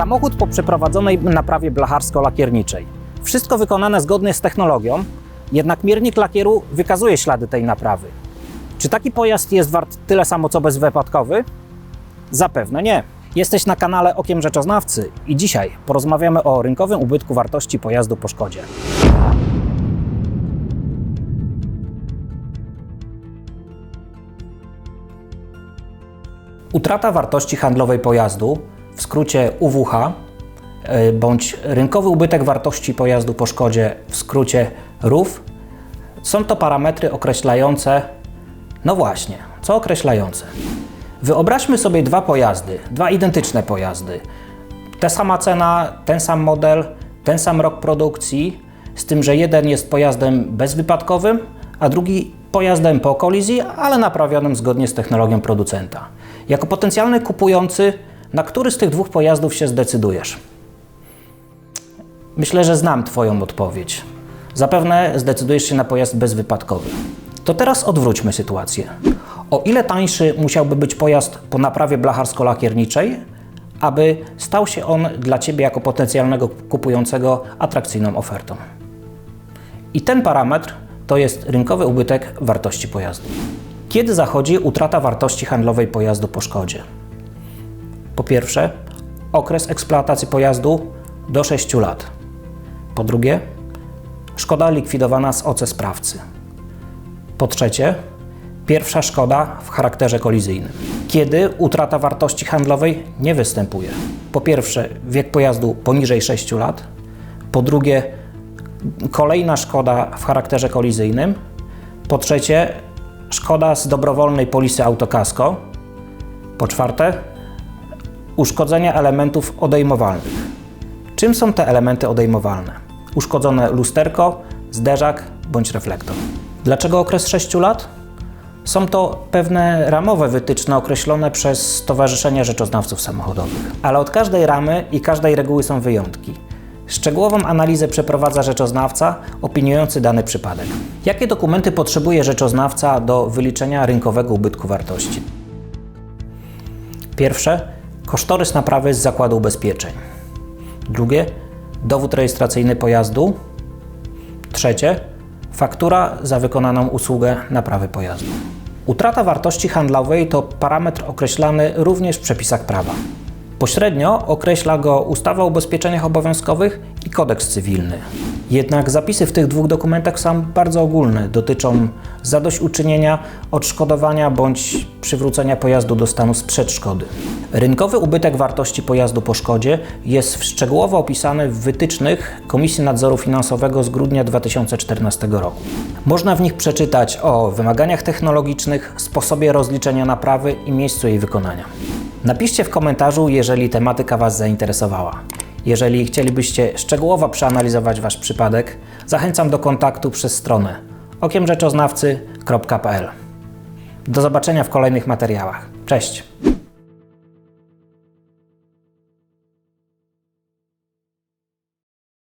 Samochód po przeprowadzonej naprawie blacharsko-lakierniczej. Wszystko wykonane zgodnie z technologią, jednak miernik lakieru wykazuje ślady tej naprawy. Czy taki pojazd jest wart tyle samo co bezwypadkowy? Zapewne nie. Jesteś na kanale Okiem Rzeczoznawcy i dzisiaj porozmawiamy o rynkowym ubytku wartości pojazdu po szkodzie. Utrata wartości handlowej pojazdu, w skrócie UWH, y, bądź rynkowy ubytek wartości pojazdu po szkodzie, w skrócie RUF, są to parametry określające, no właśnie, co określające? Wyobraźmy sobie dwa pojazdy, dwa identyczne pojazdy. Ta sama cena, ten sam model, ten sam rok produkcji, z tym, że jeden jest pojazdem bezwypadkowym, a drugi pojazdem po kolizji, ale naprawionym zgodnie z technologią producenta. Jako potencjalny kupujący, na który z tych dwóch pojazdów się zdecydujesz? Myślę, że znam Twoją odpowiedź. Zapewne zdecydujesz się na pojazd bezwypadkowy. To teraz odwróćmy sytuację. O ile tańszy musiałby być pojazd po naprawie blacharsko-lakierniczej, aby stał się on dla Ciebie jako potencjalnego kupującego atrakcyjną ofertą? I ten parametr to jest rynkowy ubytek wartości pojazdu. Kiedy zachodzi utrata wartości handlowej pojazdu po szkodzie? Po pierwsze, okres eksploatacji pojazdu do 6 lat. Po drugie, szkoda likwidowana z OC sprawcy. Po trzecie, pierwsza szkoda w charakterze kolizyjnym. Kiedy utrata wartości handlowej nie występuje? Po pierwsze, wiek pojazdu poniżej 6 lat. Po drugie, kolejna szkoda w charakterze kolizyjnym. Po trzecie, szkoda z dobrowolnej polisy autokasko. Po czwarte, uszkodzenia elementów odejmowalnych. Czym są te elementy odejmowalne? Uszkodzone lusterko, zderzak bądź reflektor. Dlaczego okres 6 lat? Są to pewne ramowe wytyczne określone przez Stowarzyszenie Rzeczoznawców Samochodowych. Ale od każdej ramy i każdej reguły są wyjątki. Szczegółową analizę przeprowadza rzeczoznawca opiniujący dany przypadek. Jakie dokumenty potrzebuje rzeczoznawca do wyliczenia rynkowego ubytku wartości? Pierwsze, kosztorys naprawy z zakładu ubezpieczeń. Drugie, dowód rejestracyjny pojazdu. Trzecie, faktura za wykonaną usługę naprawy pojazdu. Utrata wartości handlowej to parametr określany również w przepisach prawa. Pośrednio określa go ustawa o ubezpieczeniach obowiązkowych i kodeks cywilny. Jednak zapisy w tych dwóch dokumentach są bardzo ogólne, dotyczą zadośćuczynienia, odszkodowania bądź przywrócenia pojazdu do stanu sprzed szkody. Rynkowy ubytek wartości pojazdu po szkodzie jest szczegółowo opisany w wytycznych Komisji Nadzoru Finansowego z grudnia 2014 roku. Można w nich przeczytać o wymaganiach technologicznych, sposobie rozliczenia naprawy i miejscu jej wykonania. Napiszcie w komentarzu, jeżeli tematyka Was zainteresowała. Jeżeli chcielibyście szczegółowo przeanalizować Wasz przypadek, zachęcam do kontaktu przez stronę okiemrzeczoznawcy.pl. Do zobaczenia w kolejnych materiałach. Cześć!